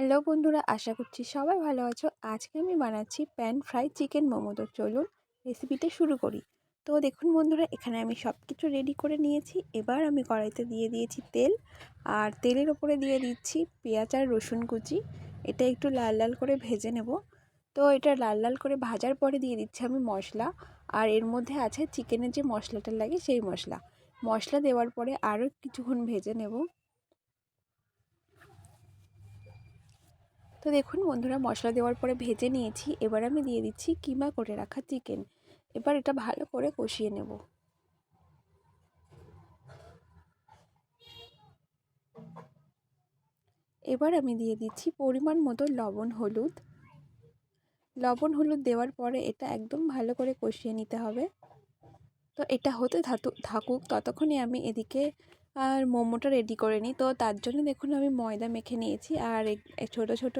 Hello বন্ধুরা, আশা করছি সবাই ভালো আছো। আজকে আমি বানাচ্ছি প্যান ফ্রাই চিকেন মোমো। তো চলুন রেসিপিটা শুরু করি। তো দেখুন বন্ধুরা, এখানে আমি সব কিছু রেডি করে নিয়েছি। এবার আমি কড়াইতে দিয়ে দিয়েছি তেল। আর তেলের ওপরে দিয়ে দিচ্ছি পেঁয়াজ আর রসুন কুচি। এটা একটু লাল লাল করে ভেজে নেব। তো এটা লাল লাল করে ভাজার পরে দিয়ে দিচ্ছি আমি মশলা। আর এর মধ্যে আছে চিকেনের যে মশলাটা লাগে সেই মশলা। মশলা দেওয়ার পরে আরও কিছুক্ষণ ভেজে নেব। তো দেখুন বন্ধুরা, মশলা দেওয়ার পরে ভেজে নিয়েছি। এবার আমি দিয়ে দিচ্ছি কিমা করে রাখা চিকেন। এবার এটা ভালো করে কষিয়ে নেব। এবার আমি দিয়ে দিচ্ছি পরিমাণ মতো লবণ, হলুদ। লবণ, হলুদ দেওয়ার পরে এটা একদম ভালো করে কষিয়ে নিতে হবে। তো এটা হতে থাকুক, ততক্ষণে আমি এদিকে আর মোমোটা রেডি করে নিই। তো তার জন্য দেখুন আমি ময়দা মেখে নিয়েছি আর ছোট ছোট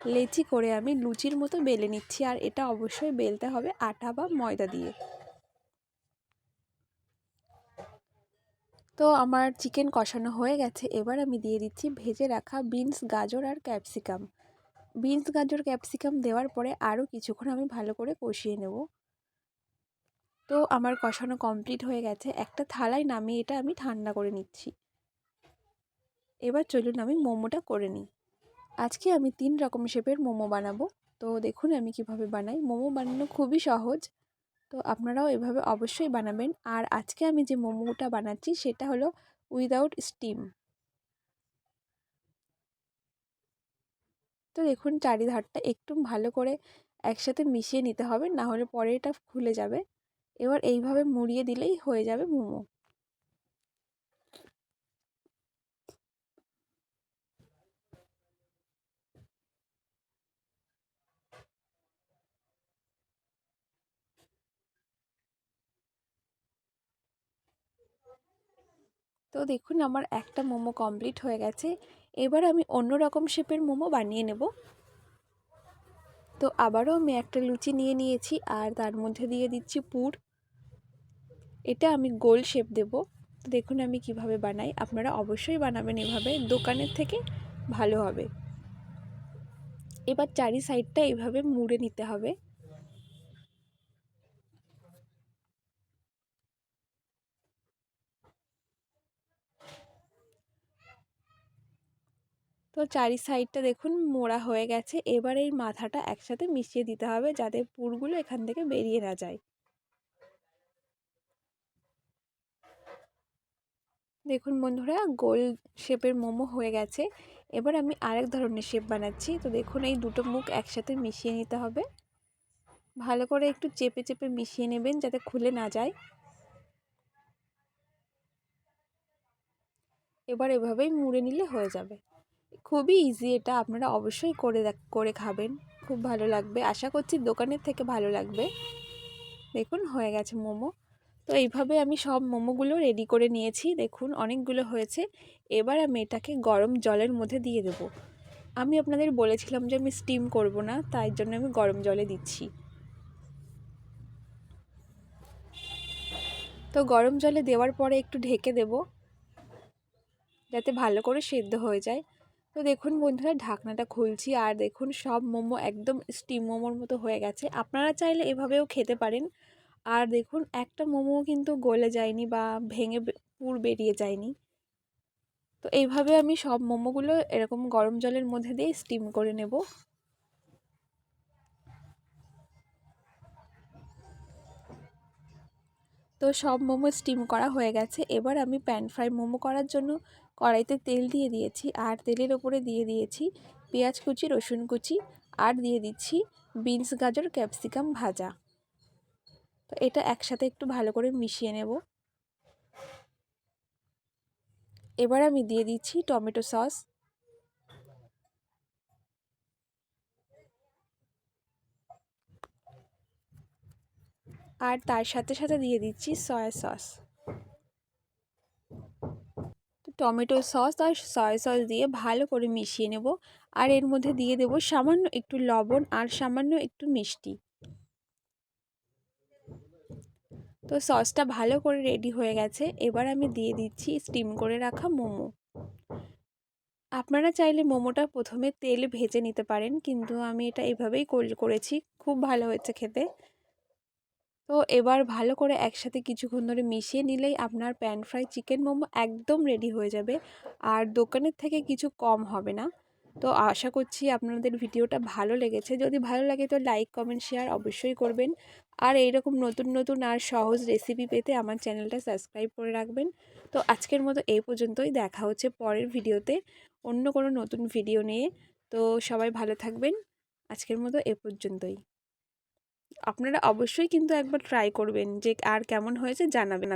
লেচি করে আমি লুচির মতো বেলে নিচ্ছি। আর এটা অবশ্যই বেলতে হবে আটা বা ময়দা দিয়ে। তো আমার চিকেন কষানো হয়ে গেছে। এবার আমি দিয়ে দিচ্ছি ভেজে রাখা বিনস গাজর আর ক্যাপসিকাম বিনস গাজর ক্যাপসিকাম দেওয়ার পরে আরও কিছুক্ষণ আমি ভালো করে কষিয়ে নেব। তো আমার কষানো কমপ্লিট হয়ে গেছে। একটা থালায় নামিয়ে এটা আমি ঠান্ডা করে নিচ্ছি। এবার চলুন আমি মোমোটা করে নিই। আজকে আমি তিন রকম শেপের মোমো বানাবো। তো দেখুন আমি কীভাবে বানাই। মোমো বানানো খুবই সহজ। তো আপনারাও এভাবে অবশ্যই বানাবেন। আর আজকে আমি যে মোমোটা বানাচ্ছি সেটা হলো উইদাউট স্টিম তো দেখুন চারিধারটা একটু ভালো করে একসাথে মিশিয়ে নিতে হবে। না হলে পরে এটা খুলে যাবে। এবার এইভাবে মুড়িয়ে দিলেই হয়ে যাবে মোমো। তো দেখুন আমার একটা মোমো কমপ্লিট হয়ে গেছে। এবার আমি অন্য রকম শেপের মোমো বানিয়ে নেব। তো আবারও আমি একটা লুচি নিয়ে নিয়েছি আর তার মধ্যে দিয়ে দিচ্ছি পুর। এটা আমি গোল শেপ দেব। দেখুন আমি কীভাবে বানাই। আপনারা অবশ্যই বানাবেন এভাবে। দোকানের থেকে ভালো হবে। এবার চারি সাইডটা এভাবে মুড়ে নিতে হবে। তো চারি সাইডটা দেখুন মোড়া হয়ে গেছে। এবার এই মাথাটা একসাথে মিশিয়ে দিতে হবে যাতে পুরগুলো এখান থেকে বেরিয়ে না যায়। দেখুন বন্ধুরা, গোল শেপের মোমো হয়ে গেছে। এবার আমি আরেক ধরনের শেপ বানাচ্ছি। তো দেখুন, এই দুটো মুখ একসাথে মিশিয়ে নিতে হবে। ভালো করে একটু চেপে চেপে মিশিয়ে নেবেন যাতে খুলে না যায়। এবার এভাবেই মুড়ে নিলে হয়ে যাবে। খুবই ইজি এটা, আপনারা অবশ্যই করে করে খাবেন। খুব ভালো লাগবে। আশা করছি দোকানের থেকে ভালো লাগবে। দেখুন, হয়ে গেছে মোমো। তো এইভাবে আমি সব মোমোগুলো রেডি করে নিয়েছি। দেখুন, অনেকগুলো হয়েছে। এবার আমি এটাকে গরম জলের মধ্যে দিয়ে দেব। আমি আপনাদের বলেছিলাম যে আমি স্টিম করব না, তাই জন্য আমি গরম জলে দিচ্ছি। তো গরম জলে দেওয়ার পরে একটু ঢেকে দেব, যাতে ভালো করে সেদ্ধ হয়ে যায়। তো দেখুন বন্ধুরা, ঢাকনাটা খুলছি আর দেখুন সব মোমো একদম স্টিম মোমোর মতো হয়ে গেছে। আপনারা চাইলে এভাবেও খেতে পারেন। আর দেখুন, একটা মোমো কিন্তু গলে যায়নি বা ভেঙে পুর বেরিয়ে যায়নি। তো এইভাবে আমি সব মোমোগুলো এরকম গরম জলের মধ্যে দিয়ে স্টিম করে নেব। তো সব মোমো স্টিম করা হয়ে গেছে। এবার আমি প্যান ফ্রাই মোমো করার জন্য কড়াইতে তেল দিয়ে দিয়েছি আর তেলের ওপরে দিয়ে দিয়েছি পেঁয়াজ কুচি, রসুন কুচি আর দিয়ে দিচ্ছি বিনস, গাজর, ক্যাপসিকাম ভাজা। তো এটা একসাথে একটু ভালো করে মিশিয়ে নেব। এবার আমি দিয়ে দিচ্ছি টমেটো সস। আর তার সাথে সাথে দিয়ে দিচ্ছি সয়া সস। টমেটো সস আর সয়া সস দিয়ে ভালো করে মিশিয়ে নেব। আর এর মধ্যে দিয়ে দেব সামান্য একটু লবণ আর সামান্য একটু মিষ্টি। তো সসটা ভালো করে রেডি হয়ে গেছে। এবার আমি দিয়ে দিচ্ছি স্টিম করে রাখা মোমো। আপনারা চাইলে মোমোটা প্রথমে তেল ভেজে নিতে পারেন, কিন্তু আমি এটা এভাবেই করেছি। খুব ভালো হয়েছে খেতে। তো এবার ভালো করে একসাথে কিছুক্ষণ ধরে মিশিয়ে নিলেই আপনার প্যান ফ্রাই চিকেন মোমো একদম রেডি হয়ে যাবে। আর দোকানের থেকে কিছু কম হবে না। তো আশা করছি আপনাদের ভিডিওটা ভালো লেগেছে। যদি ভালো লাগে তো লাইক, কমেন্ট, শেয়ার অবশ্যই করবেন। আর এইরকম নতুন নতুন আর সহজ রেসিপি পেতে আমার চ্যানেলটা সাবস্ক্রাইব করে রাখবেন। তো আজকের মতো এই পর্যন্তই। দেখা হচ্ছে পরের ভিডিওতে অন্য কোনো নতুন ভিডিও নিয়ে। তো সবাই ভালো থাকবেন। আজকের মতো এ পর্যন্তই। আপনারা অবশ্যই কিন্তু একবার ট্রাই করবেন যে আর কেমন হয়েছে জানাবেন